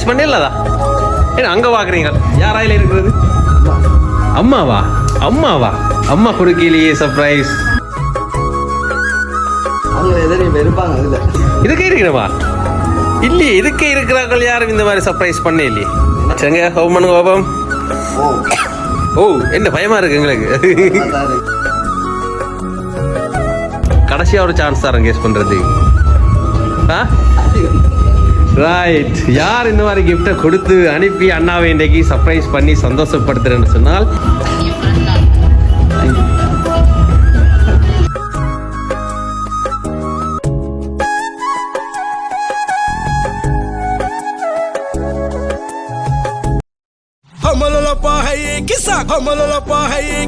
Marriage பண்ணிடலாதா? ஏன்னா அங்கே பார்க்குறீங்க யார் ஆயில் இருக்கிறது? அம்மாவா? அம்மாவா? அம்மா குறுக்கிலேயே சர்ப்ரைஸ் இதுக்கே இருக்கிறவா? இல்லையே இதுக்கே இருக்கிறார்கள் யாரும் இந்த மாதிரி சர்ப்ரைஸ் பண்ண இல்லையே. சங்க ஹவுமன் கோபம். ஓ என்ன பயமா இருக்கு எங்களுக்கு? கடைசியா ஒரு சான்ஸ் தரேன் கேஸ் பண்றது ஆ? ரைட் யார் இந்த மாதிரி கிஃப்டை கொடுத்து அனுப்பி அண்ணாவை இன்றைக்கு சர்ப்ரைஸ் பண்ணி சந்தோஷப்படுத்துறேன்னு சொன்னால்?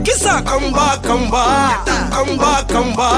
கிசா கம்பா கம்பா கம்பா கம்பா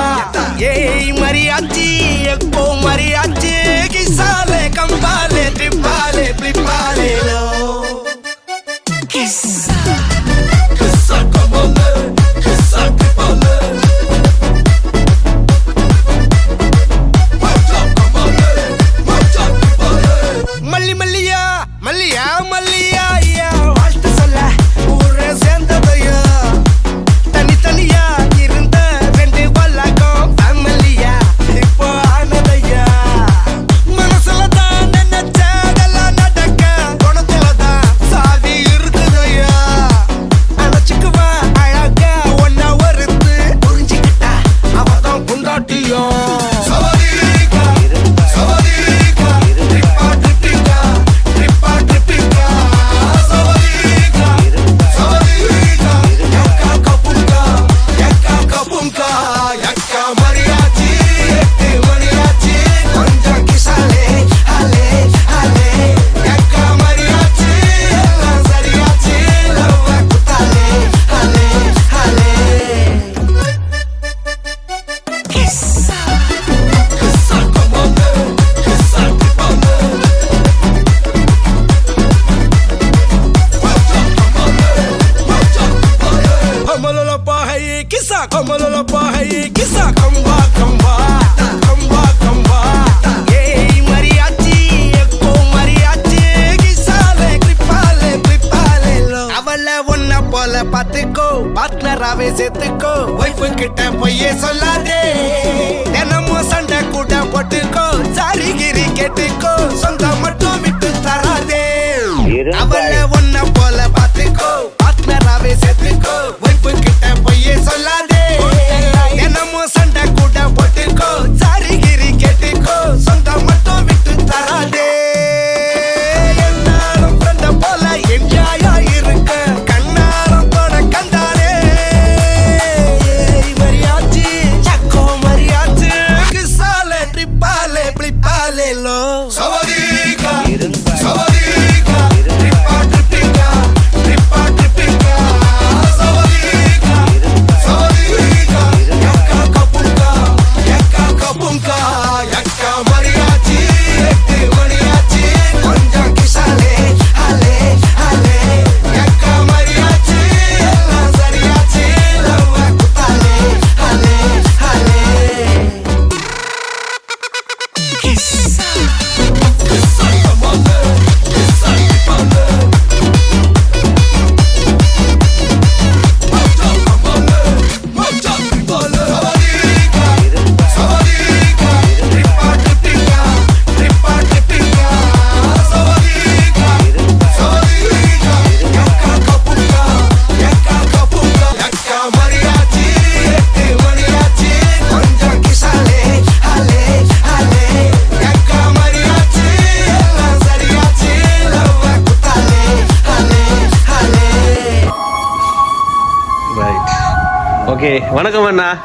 வணக்கம் அண்ணா.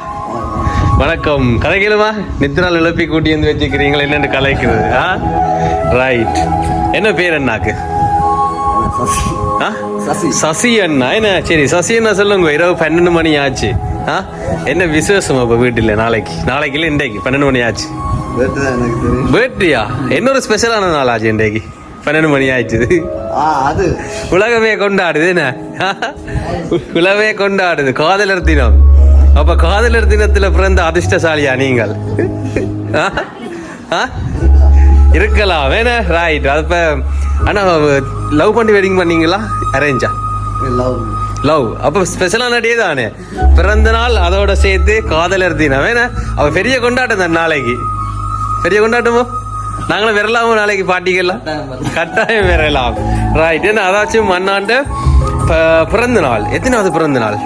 வணக்கம். கலைக்கலுமா நித்ரால் இழப்பி கூட்டி வந்து வச்சுக்கிறீங்களா என்னென்னு கலைக்குது ஆ? ரைட் என்ன பேர் அண்ணாக்கு? சசி. அண்ணா. என்ன? சரி சசி அண்ணா சொல்லுங்க. இரவு பன்னெண்டு மணி ஆச்சு. ஆ? என்ன விசேஷம் அப்போ வீட்டில் நாளைக்கு? நாளைக்கு இல்லை இன்றைக்கு. பன்னெண்டு மணி ஆச்சு. பேர்த்டேயா இன்னொரு ஸ்பெஷலான நாள் ஆச்சு இன்றைக்கு. பன்னெண்டு மணி ஆயிடுச்சு உலகமே கொண்டாடுது என்ன? உலகமே கொண்டாடுது. காதலர் தினம். அப்ப காதலர் தினத்துல பிறந்த அதிர்ஷ்டசாலியா நீங்கள்? இருக்கலாம். வேணா. ரைட் அப்ப ஆனா லவ் பண்ணி வெட்டிங் பண்ணீங்களா? அரேஞ்சா லவ் லவ் அப்போ ஸ்பெஷலான டே தானே. பிறந்த நாள் அதோட சேர்த்து காதலர் தினம். வேணா. அவ பெரிய கொண்டாட்டம் தான் நாளைக்கு. பெரிய கொண்டாட்டமோ? நாங்களும் விரலாமோ நாளைக்கு பாட்டிக்கலாம் கட்டாயம் விரலாம். ரைட் ஏன்னா அதாச்சும் மண்ணாண்டு பிறந்த நாள். எத்தனாவது பிறந்த நாள்?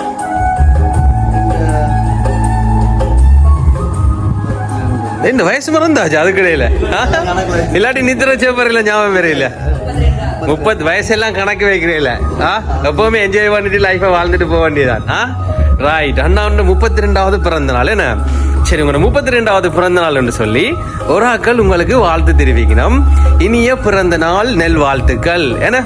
என்ன வயசு மறந்தாச்சு அது கிடையில இல்லாட்டி நித்திர சேப்பரில ஞாபகம் வேற இல்ல முப்பது வயசெல்லாம் கணக்கு வைக்கிறீல்ல ஆ? எப்பவுமே என்ஜாய் பண்ணிட்டு லைஃபை வாழ்ந்துட்டு போக வேண்டியதான் ஆ? ரைட் அண்ணா வந்து முப்பத்தி ரெண்டாவது பிறந்த நாள் என்ன? சரி உங்களோட முப்பத்தி ரெண்டாவது பிறந்த நாள் என்று சொல்லி ஒரு ஆக்கள் உங்களுக்கு வாழ்த்து தெரிவிக்கணும். இனிய பிறந்த நாள் நெல் வாழ்த்துக்கள் என்ன?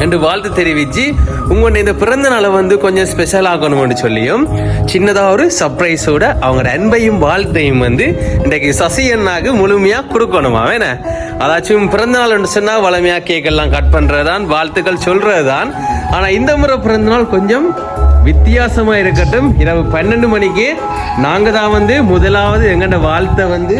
என்று வாழ்த்து தெரிவிச்சு உங்களுடைய இந்த பிறந்த நாளை வந்து கொஞ்சம் ஸ்பெஷல் ஆகணும்னு சொல்லியும் சின்னதாக ஒரு சர்ப்ரைஸோட அவங்களோட அன்பையும் வாழ்த்தையும் வந்து இன்றைக்கு சசி அண்ணாக்கு முழுமையாக கொடுக்கணுமா. வேணா அதாச்சும் பிறந்த நாள்னு சொன்னா கேக்கெல்லாம் கட் பண்ணுறதான் வாழ்த்துக்கள் சொல்கிறது தான் ஆனால் இந்த முறை பிறந்த நாள் கொஞ்சம் வித்தியாசமாக இருக்கட்டும். இரவு பன்னெண்டு மணிக்கு நாங்கள் தான் வந்து முதலாவது எங்கள்ட வாழ்த்தை வந்து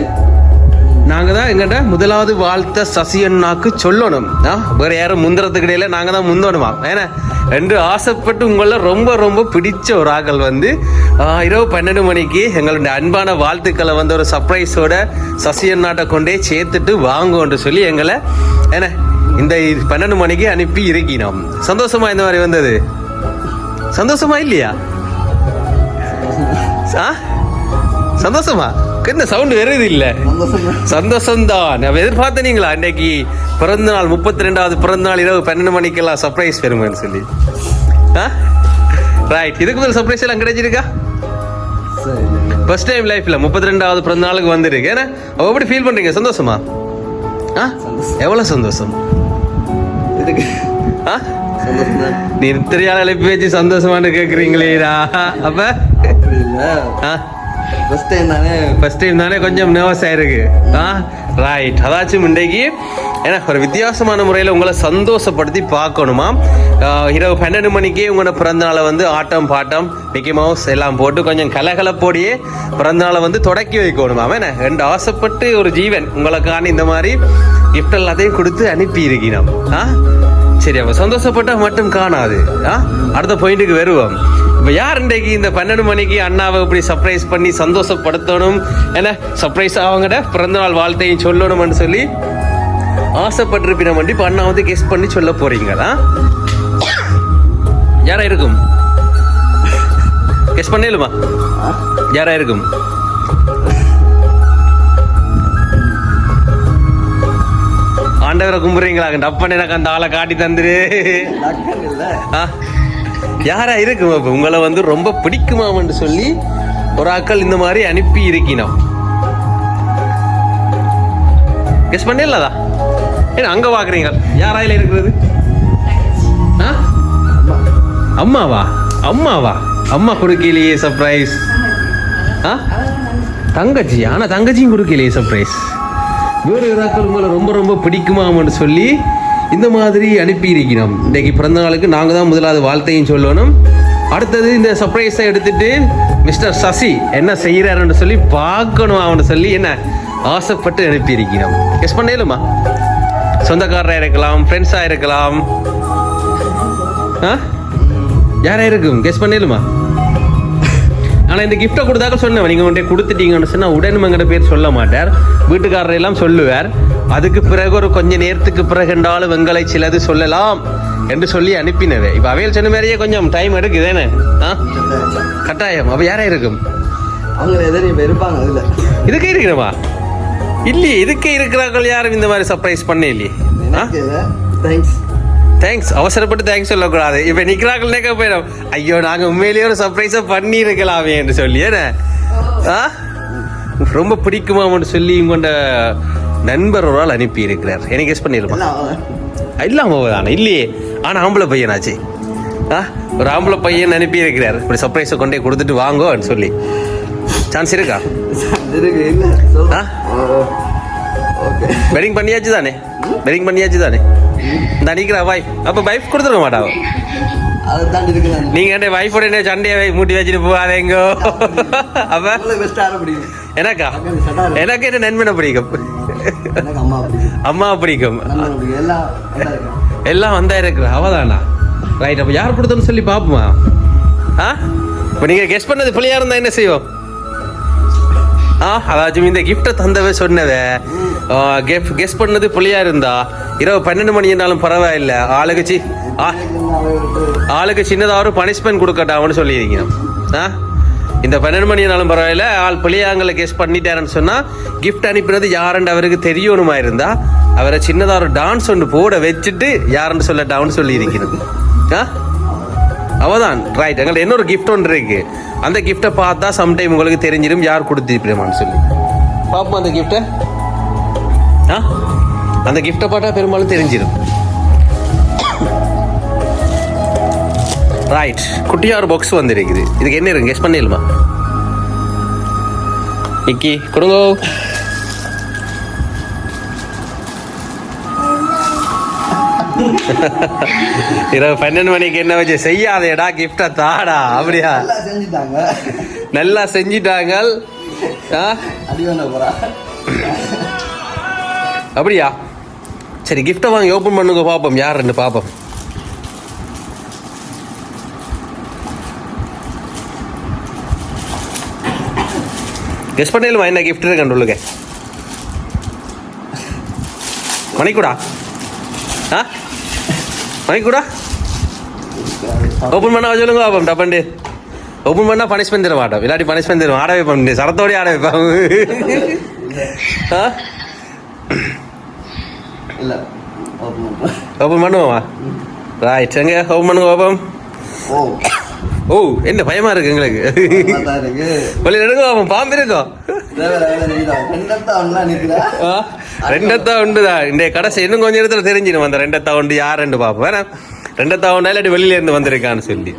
நாங்க தான் எங்கிட்ட முதலாவது வாழ்த்த சசி அண்ணாக்கு சொல்லணும். ஆ, வேற யாரும் முந்துறதுக்கு இடையில நாங்க தான் முந்தணுமா? ஏன்னா என்று ஆசைப்பட்டு உங்களை ரொம்ப ரொம்ப பிடிச்ச ஒரு ஆக்கள் வந்து இரவு பன்னெண்டு மணிக்கு எங்களுடைய அன்பான வாழ்த்துக்களை வந்து ஒரு சர்ப்ரைஸோட சசி அண்ணாட்ட கொண்டே சேர்த்துட்டு வாங்கோன்னு சொல்லி எங்களை என்ன இந்த பன்னெண்டு மணிக்கு அனுப்பி இருக்கினோம். சந்தோஷமா இந்த மாதிரி வந்தது? சந்தோஷமா இல்லையா? சந்தோஷமா? என்ன சவுண்ட் வருது இல்லை. சந்தோஷம் சந்தோஷம்தான். நான் எதிர்பார்த்தனீங்களா இன்னைக்கு பிறந்த நாள் முப்பத்தி ரெண்டாவது பிறந்த நாள் இரவு பன்னெண்டு மணிக்கெல்லாம் சர்ப்ரைஸ் பெறுமேன்னு சொல்லி. ரைட் இதுக்கு முதல் சர்ப்ரைஸ் எல்லாம் கிடைச்சிருக்கா? சரி ஃபர்ஸ்ட் டைம் லைஃப்ல முப்பத்தி ரெண்டாவது பிறந்த நாளுக்கு வந்திருக்கு ஏன்னா எப்படி ஃபீல் பண்றீங்க? சந்தோஷமா? ஆ? எவ்வளவு சந்தோஷம்? இதுக்கு ஆ? தான் நீ தெரியாத அழைப்பு வச்சு சந்தோஷமானு கேக்குறீங்களேடா. அப்ப? ஆ? ஃபர்ஸ்ட் டைம் தானே? ஃபர்ஸ்ட் டைம் தானே கொஞ்சம் நர்வஸ் ஆயிருக்கு. ஆ? ரைட் அதாச்சும் இன்றைக்கு ஏன்னா ஒரு வித்தியாசமான முறையில் உங்களை சந்தோஷப்படுத்தி பார்க்கணுமா? இரவு பன்னெண்டு மணிக்கே உங்களோட பிறந்தநாளை வந்து ஆட்டம் பாட்டம் மிக்கி மவுஸ் எல்லாம் போட்டு கொஞ்சம் கலகலப்போடியே பிறந்தநாளை வந்து தொடக்கி வைக்கணுமா? என்ன? ரெண்டு ஆசைப்பட்டு ஒரு ஜீவன் உங்களுக்கான இந்த மாதிரி கிஃப்ட் எல்லாத்தையும் கொடுத்து அனுப்பி இருக்கணும் ஆ? சரி அப்போ சந்தோஷப்பட்டா மட்டும் காணாது. ஆ? அடுத்த பாயிண்ட்டுக்கு வருவோம். இப்போ யார் இன்றைக்கு இந்த பன்னெண்டு மணிக்கு அண்ணாவை இப்படி சர்ப்ரைஸ் பண்ணி சந்தோஷப்படுத்தணும்? என்ன சர்ப்ரைஸ் அவங்கட பிறந்தநாள் வாழ்த்தையும் சொல்லணும்னு சொல்லி ஆசைப்பட்டிருப்பின வண்டி இப்போ அண்ணா வந்து கெஸ் பண்ணி சொல்ல போறீங்களா? யாரா இருக்கும்? கெஸ் பண்ணலுமா யாரா இருக்கும்? ஆண்டவரை கும்பிடுறீங்களா டப்பன் எனக்கு அந்த ஆளை காட்டி தந்துரு. யாரா இருக்கும் அப்ப உங்களை வந்து ரொம்ப பிடிக்குமான்னு சொல்லி ஒரு ஆக்கள் இந்த மாதிரி அனுப்பி இருக்கினோம் கெஸ் பண்ணிடலதா ஏன்னா அங்க பாக்குறீங்க? யாராயில இருக்கிறது? ஆ? அம்மா அம்மாவா? அம்மாவா? அம்மா கொடுக்கலையே சர்ப்ரைஸ் ஆ? தங்கச்சி. ஆனா தங்கச்சியும் கொடுக்கலையே சர்ப்ரைஸ் வேறு ஏதாக்கள் உங்களை ரொம்ப ரொம்ப பிடிக்குமாமன்னு சொல்லி இந்த மாதிரி அனுப்பி இருக்கிறோம் இன்றைக்கு பிறந்த நாளுக்கு நாங்கள் தான் முதலாவது வாழ்த்தையும் சொல்லணும். அடுத்தது இந்த சர்ப்ரைஸை எடுத்துட்டு மிஸ்டர் சசி என்ன செய்கிறாருன்னு சொல்லி பார்க்கணும் அவனு சொல்லி என்ன ஆசைப்பட்டு அனுப்பி இருக்கிறோம் கெஸ் பண்ணேலுமா? சொந்தக்காரராக இருக்கலாம் ஃப்ரெண்ட்ஸாக இருக்கலாம். ஆ? யாரா இருக்கும்? கெஸ் பண்ணேலுமா? ஆனா இந்த கிஃப்ட்டை கொடுத்தாக்க சொன்னேன். நீங்க உன்கிட்ட கொடுத்துட்டீங்கன்னு சொன்னா உடனே எங்கிட்ட பேர் சொல்ல மாட்டார். வீட்டுக்காரர் எல்லாம் சொல்லுவார். அதுக்கு பிறகு ஒரு கொஞ்ச நேரத்துக்கு பிறகு என்றாலும் வெங்களை சிலது சொல்லலாம் என்று சொல்லி அனுப்பினவே. இப்ப அவையல் சொன்ன மாதிரியே கொஞ்சம் டைம் எடுக்குதேனே? ஆ? கட்டாயம். அப்ப யாரா இருக்கும்? அவங்க எதிரையும் இருப்பாங்க அதில். இதுக்கே இருக்கிறவா? இல்லையே இதுக்கே இருக்கிறார்கள் யாரும் இந்த மாதிரி சர்ப்ரைஸ் பண்ணே இல்லையே. தேங்க்ஸ் தேங்க்ஸ் அவசரப்பட்டு தேங்க்ஸ் சொல்லக்கூடாது. இப்போ நிற்கிறார்கள் நேக்க போயிடும். ஐயோ நாங்கள் உண்மையிலேயே ஒரு சர்ப்ரைஸாக பண்ணியிருக்கலாமே என்று சொல்லி என்ன ஆ? ரொம்ப பிடிக்குமான்னு சொல்லி உங்களோட நண்பர் ஒரு ஆள் அனுப்பி இருக்கிறார் எனக்கு கெஸ் பண்ணிருமா எல்லாம் அவன். இல்லாம தானே? இல்லையே. ஆனால் ஆம்பளை பையனாச்சு. ஆ? ஒரு ஆம்பளை பையன் அனுப்பி இருக்கிறார் இப்படி சர்ப்ரைஸை கொண்டே கொடுத்துட்டு வாங்கோன்னு சொல்லி. சான்ஸ் இருக்கா? ஆ? வெட்டிங் பண்ணியாச்சு தானே? வெட்டிங் பண்ணியாச்சு தானே? இந்த அடிக்கிறா வைஃப் அப்போ வைஃப் கொடுத்துருக்க மாட்டாவோ நீங்க என் வைஃபோட என்ன சண்டையை மூட்டி வச்சுட்டு போகாதேங்கோ அப்ப? எனக்கா. எனக்கு என்ன நண்பனை பிடிக்கும்? அம்மா பிடிக்கும். எல்லாம் வந்தா இருக்கிற அவதானா? ரைட் அப்ப யார் கொடுத்தோன்னு சொல்லி பாப்போமா? ஆ? இப்போ நீங்க கெஸ் பண்ணது பிள்ளையா இருந்தா என்ன செய்வோம்? ஆ அதாச்சும் இந்த கிஃப்ட்டை தந்தவ சொன்னவ கெஃப் கெஸ் பண்ணது பிள்ளையா இருந்தா. இரவு பன்னெண்டு மணி இருந்தாலும் பரவாயில்ல. ஆளுக்கு சி ஆளுக்கு சின்னதாக ஒரு பனிஷ்மெண்ட் கொடுக்கட்டாம்னு சொல்லியிருக்கீங்க ஆ? இந்த பன்னெண்டு மணி ஆனாலும் பரவாயில்ல. ஆள் பிள்ளையாங்களை கெஸ் பண்ணிட்டாருன்னு சொன்னா கிஃப்ட் அனுப்பினது யாருன்னு அவருக்கு தெரியணுமா இருந்தா அவரை சின்னதாக ஒரு டான்ஸ் ஒன்று போட வச்சுட்டு யாருன்னு சொல்லி இருக்கிறது ஆ? அவதான். ரைட் எங்கள்ட்ட இன்னொரு கிஃப்ட் ஒன்று இருக்கு. அந்த கிஃப்ட்டை பார்த்தா சம்டைம் உங்களுக்கு தெரிஞ்சிடும் யார் கொடுத்துருப்பேமான்னு சொல்லி. பார்ப்போம் அந்த கிஃப்டை ஆ? அந்த கிஃப்ட்டை பார்த்தா பெரும்பாலும் தெரிஞ்சிடும். ரைட் குட்டியார் பாக்ஸ் வந்திருக்குது. இதுக்கு என்ன இருக்கு? கெஸ் பண்ணிடலாமா? நிக்கி கொடுங்கோ இரவு பன்னெண்டு மணிக்கு என்ன வச்சு செய்யாதேடா கிஃப்டை தாடா அப்படியா? நல்லா செஞ்சிட்டாங்க. அப்படியா? சரி கிஃப்ட்டை வாங்கி ஓப்பன் பண்ணுங்க பார்ப்போம் யாருன்னு பார்ப்போம் கெஸ் பண்ணிடலாமா என்ன கிஃப்ட் இருக்கு கண்டுள்ளுங்க. மணிக்கூடா? ஆ? மணிக்கூடா? ஓப்பன் பண்ணா சொல்லுங்க பாப்போம் டப்பண்டு ஓப்பன் பண்ணா பனிஷ்மெண்ட் தர மாட்டோம் இல்லாட்டி பனிஷ்மெண்ட் தருவோம். ஆட வைப்போம் சரத்தோடய ஆட வைப்போம் ஆ? இல்ல. ஓப்பன் பண்ணுவோமா? ரைட் எங்க? ஓப்பன் பண்ணுங்க ஓப்பன் ஓ. ஓ என்ன பயமா இருக்கு எங்களுக்கு? வெளியில எடுங்க பாப்போம் பாம்பு இருக்கும் ரெண்டத்தா உண்டுதான் இந்த கடைசி இன்னும் கொஞ்சம் இடத்துல தெரிஞ்சிடும். அந்த ரெண்டத்தா உண்டு யார் ரெண்டு பாப்போம். வேணா ரெண்டத்தா உண்டா இல்லாட்டி வெளியில இருந்து வந்திருக்கான்னு சொல்லி.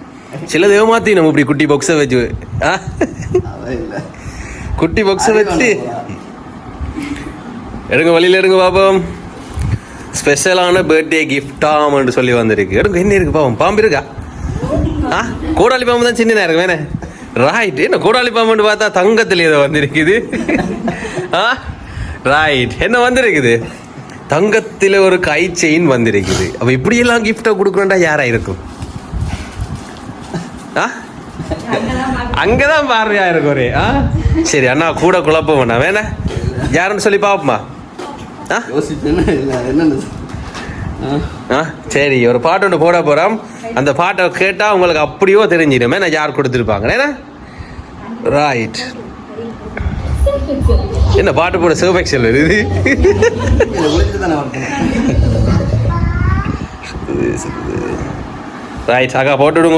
சில ஏமாத்தி நம்ம இப்படி குட்டி பாக்ஸை வச்சு? அவன் குட்டி பாக்ஸை வச்சு. எடுங்க வெளியில எடுங்க பாப்போம். ஸ்பெஷலான பர்த்டே கிஃப்டாம்னு சொல்லி வந்திருக்கு. எடுங்க என்ன இருக்கு பாப்போம். பாம்பு இருக்கா? ஆ? கோடாலி பாம்பு தான் சின்ன இருக்கு வேணே. ரைட் என்ன கோடாலி பாம்புன்னு பார்த்தா தங்கத்தில் ஏதோ வந்திருக்குது. ஆ? ரைட் என்ன வந்திருக்குது? தங்கத்தில் ஒரு கை செயின் வந்திருக்குது. அப்போ இப்படியெல்லாம் கிஃப்டை கொடுக்கணுண்டா யாராக இருக்கும்? ஆ? அங்கதான் பார்வையா இருக்கும் ஒரே ஆ? சரி அண்ணா கூட குழப்பம் வேணா வேணா. யாருன்னு சொல்லி பாப்போமா? ஆ? யோசிச்சேன்னா ஆ, சரி ஒரு பாட்டு ஒன்று போட போகிறோம் அந்த பாட்டை கேட்டால் உங்களுக்கு அப்படியோ தெரிஞ்சிடும். நான் யார் கொடுத்துருப்பாங்க? ஏன்னா ரைட் என்ன பாட்டு போட சிவபக்ஷல் வருது ரைட் அக்கா போட்டு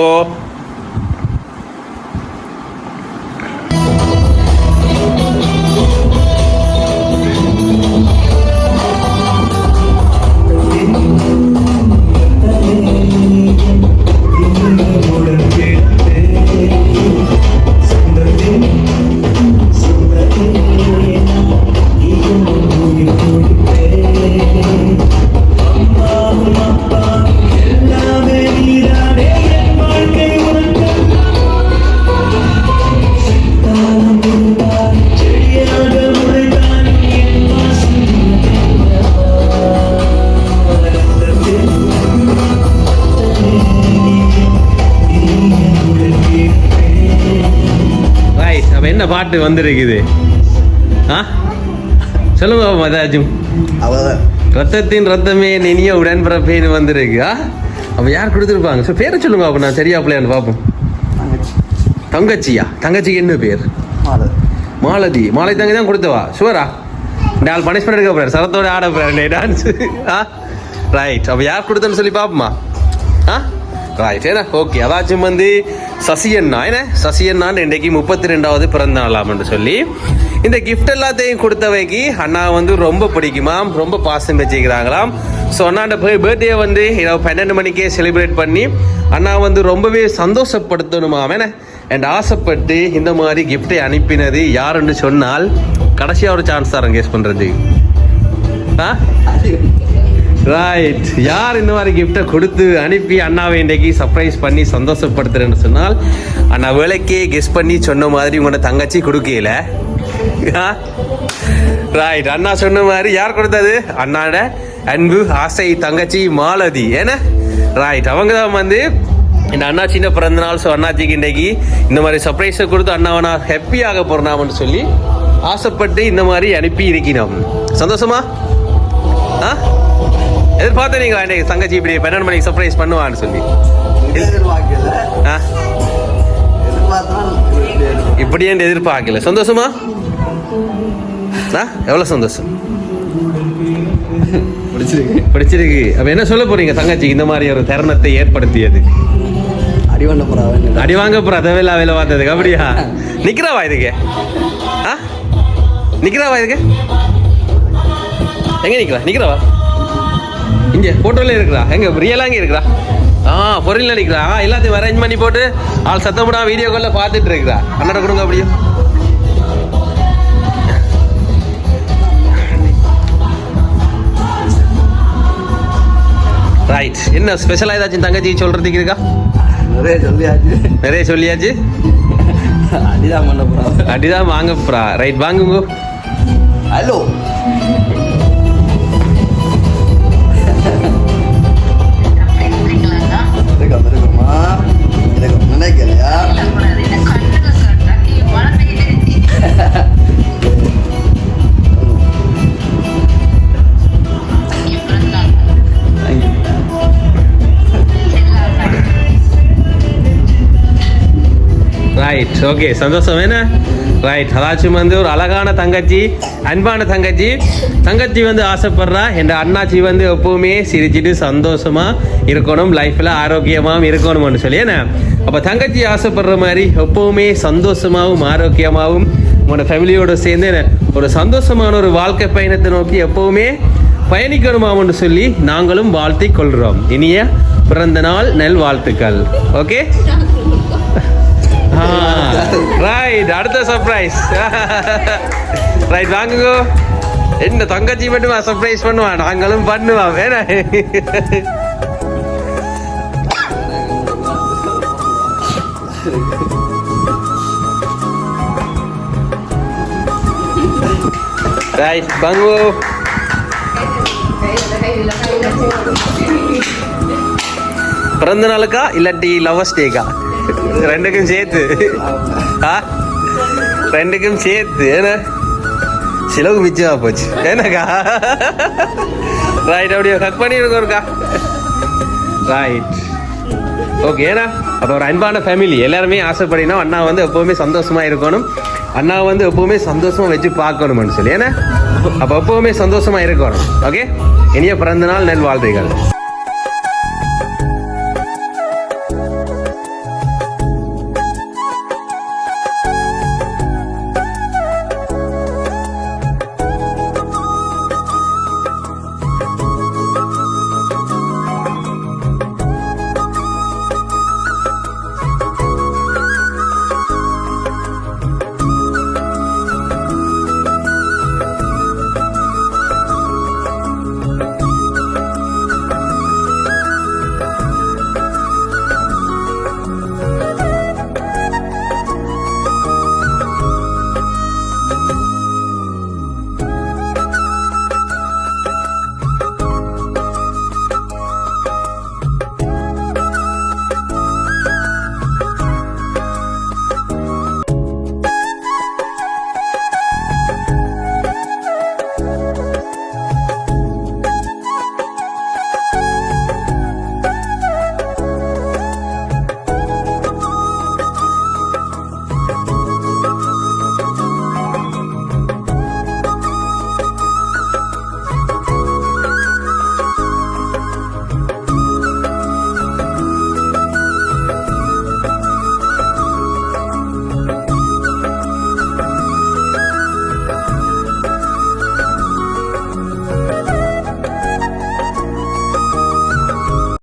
பாட்டு வந்திருக்குது. ஆ? சொல்லுங்க மதாஜும் ரத்தத்தின் ரத்தமே நினிய உடன்பிறப்பேன்னு வந்திருக்கு. ஆ? அப்போ யார் கொடுத்துருப்பாங்க? ஸோ பேரை சொல்லுங்க அப்போ நான் சரியா பிள்ளையான்னு பார்ப்போம் தங்கச்சி. தங்கச்சியா? தங்கச்சிக்கு என்ன பேர்? மாலை மாலதி. மாலை தங்கி தான் கொடுத்தவா? சுவரா? இந்த ஆள் பனிஷ்மெண்ட் எடுக்க போறாரு. சரத்தோட ஆட போறாரு டான்ஸ் ஆ? ரைட் அப்போ யார் கொடுத்தேன்னு சொல்லி பார்ப்போமா ஆ? ரைட் ஏன்னா ஓகே அதாச்சும் வந்து சசி அண்ணா என்ன சசி அண்ணான்னு இன்றைக்கு முப்பத்தி ரெண்டாவது பிறந்த நாளாம்னு சொல்லி இந்த கிஃப்ட் எல்லாத்தையும் கொடுத்தவைக்கு அண்ணா வந்து ரொம்ப பிடிக்குமாம் ரொம்ப பாசம் வச்சுக்கிறாங்களாம். ஸோ அண்ணாண்ட போய் பர்த்டே வந்து இரவு பன்னெண்டு மணிக்கே செலிப்ரேட் பண்ணி அண்ணா வந்து ரொம்பவே சந்தோஷப்படுத்தணுமாம் என்ன அண்ட் ஆசைப்பட்டு இந்த மாதிரி கிஃப்டை அனுப்பினது யாருன்னு சொன்னால் கடைசியாக ஒரு சான்ஸ் தரேன் கேஸ் பண்ணுறது ஆ? ரைட் யார் இந்த மாதிரி கிஃப்டை கொடுத்து அனுப்பி அண்ணாவை இன்றைக்கு சர்ப்ரைஸ் பண்ணி சந்தோஷப்படுத்துறேன்னு சொன்னால் அண்ணா வேலைக்கே கெஸ் பண்ணி சொன்ன மாதிரி உங்களோட தங்கச்சி கொடுக்கல ரைட் அண்ணா சொன்ன மாதிரி யார் கொடுத்தது? அண்ணாட அன்பு ஆசை தங்கச்சி மாலதி. ஏன்னா? ரைட் அவங்க தான் வந்து இந்த அண்ணாச்சின பிறந்த நாள் ஸோ அண்ணாச்சிக்கு இன்றைக்கி இந்த மாதிரி சர்ப்ரைஸை கொடுத்து அண்ணாவை நான் ஹாப்பியாக போகிறனாமன்னு சொல்லி ஆசைப்பட்டு இந்த மாதிரி அனுப்பி இருக்கிறோம் சந்தோஷமா? எதிர்பார்த்தீங்களா? இன்னைக்கு தங்கச்சி இப்படி பன்னெண்டு மணிக்கு சர்ப்ரைஸ் பண்ணுவான்னு சொல்லி. எதிர்பார்த்தா இப்படி என்று எதிர்பார்க்கல. சந்தோஷமா? எவ்வளோ சந்தோஷம்? பிடிச்சிருக்கு. பிடிச்சிருக்கு. அப்ப என்ன சொல்ல போறீங்க தங்கச்சி? இந்த மாதிரி ஒரு தருணத்தை ஏற்படுத்தியது. அடி வாங்க போற அதவேலா வேலை பார்த்ததுக்கு. அப்படியா? நிக்கிறவா இதுக்கு? ஆ? நிக்கிறவா இதுக்கு? எங்க நிக்கிறா? நிக்கிறவா? இங்க போட்டோல இருக்கிறா. எங்க ரியலா இங்க இருக்கிறா? ஆ பொருள் நினைக்கிறா ஆ, எல்லாத்தையும் அரேஞ்ச் பண்ணி போட்டு ஆள் சத்தம் போடாம வீடியோ கால்ல பார்த்துட்டு இருக்கிறா. அண்ணாட கொடுங்க அப்படியே. ரைட் என்ன ஸ்பெஷலா ஏதாச்சும் தங்கச்சி சொல்றதுக்கு இருக்கா? நிறைய சொல்லியாச்சு. நிறைய சொல்லியாச்சு? அடிதான் பண்ண போறா அடிதான் வாங்க போறா. ரைட் வாங்குங்க. ஹலோ ரைட் ஓகே சந்தோஷம் என்ன ரைட் அதாச்சும் வந்து ஒரு அழகான தங்கச்சி அன்பான தங்கச்சி. தங்கச்சி வந்து ஆசைப்படுறா. என் அண்ணாச்சி வந்து எப்பவுமே சிரிச்சிட்டு சந்தோஷமா இருக்கணும் லைஃப்ல ஆரோக்கியமாகவும் இருக்கணும்னு சொல்லி என்ன? அப்போ தங்கச்சி ஆசைப்படுற மாதிரி எப்பவுமே சந்தோஷமாகவும் ஆரோக்கியமாகவும் உங்களோட ஃபேமிலியோட சேர்ந்து என்ன, ஒரு சந்தோஷமான ஒரு வாழ்க்கை பயணத்தை நோக்கி எப்பவுமே பயணிக்கணுமாம்னு சொல்லி நாங்களும் வாழ்த்திக் கொள்கிறோம் இனிய பிறந்த நாள் நெல் வாழ்த்துக்கள் ஓகே ரைட் அடுத்த சர்ப்ரைஸ் ரைட் வாங்குங்க. என்ன தங்கச்சி மட்டுமா சர்ப்ரைஸ் பண்ணுவான் நாங்களும் பண்ணுவோம். வேணா ரைட் வாங்குவோ பிறந்த நாளுக்கா இல்லாட்டி லவ்வர்ஸ் டேக்கா? ரெண்டுக்கும் சேர்த்து. ஆ? ரெண்டுக்கும் சேர்த்து. ஏன்னா செலவு மிச்சமா போச்சு. என்னக்கா? ரைட் அப்படியே கட் பண்ணி இருக்கா ரைட் ஓகே ஏன்னா அப்போ ஒரு அன்பான ஃபேமிலி எல்லாருமே ஆசைப்படினா அண்ணா வந்து எப்பவுமே சந்தோஷமா இருக்கணும். அண்ணா வந்து எப்பவுமே சந்தோஷமா வச்சு பார்க்கணும்னு சொல்லி ஏன்னா அப்போ எப்பவுமே சந்தோஷமா இருக்கணும். ஓகே இனிய பிறந்த நாள் நல் வாழ்த்துகள்